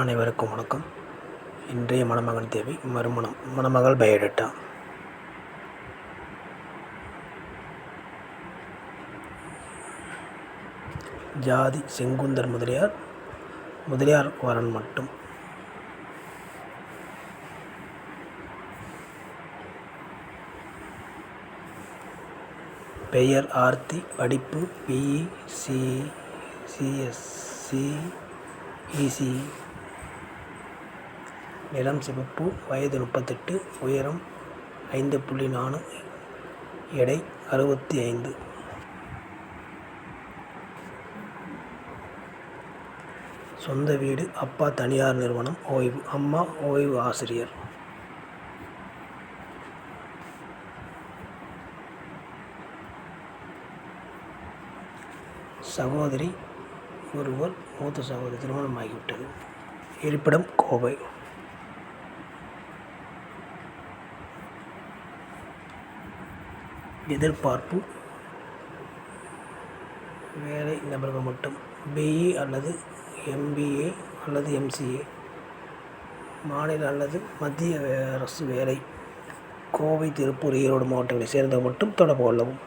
அனைவருக்கும் வணக்கம். இன்றைய மணமகன் தேவை மறுமணம். மணமகள் பயோடேட்டா ஜாதி செங்குந்தர் முதலியார் முதலியார் வரன் மட்டும். பெயர் ஆர்த்தி படிப்பு பிஇ சி சிஎஸ்சி இசி நிறம் சிவப்பு வயது முப்பத்தெட்டு உயரம் ஐந்து புள்ளி நாலு எடை அறுபத்தி ஐந்து. சொந்த வீடு அப்பா தனியார் நிறுவனம் ஓய்வு அம்மா ஓய்வு ஆசிரியர். சகோதரி ஒருவர் மூத்த சகோதரி திருமணமாகிவிட்டது. இருப்பிடம் கோவை. எதிர்பார்ப்பு. வேலை நபர்கள் மட்டும். பிஇ அல்லது எம்பிஏ அல்லது எம்சிஏ மாநில அல்லது மத்திய அரசு வேலை. கோவை திருப்பூர் ஈரோடு மாவட்டங்களைச் சேர்ந்த மட்டும் தொடர்பு கொள்ளவும்.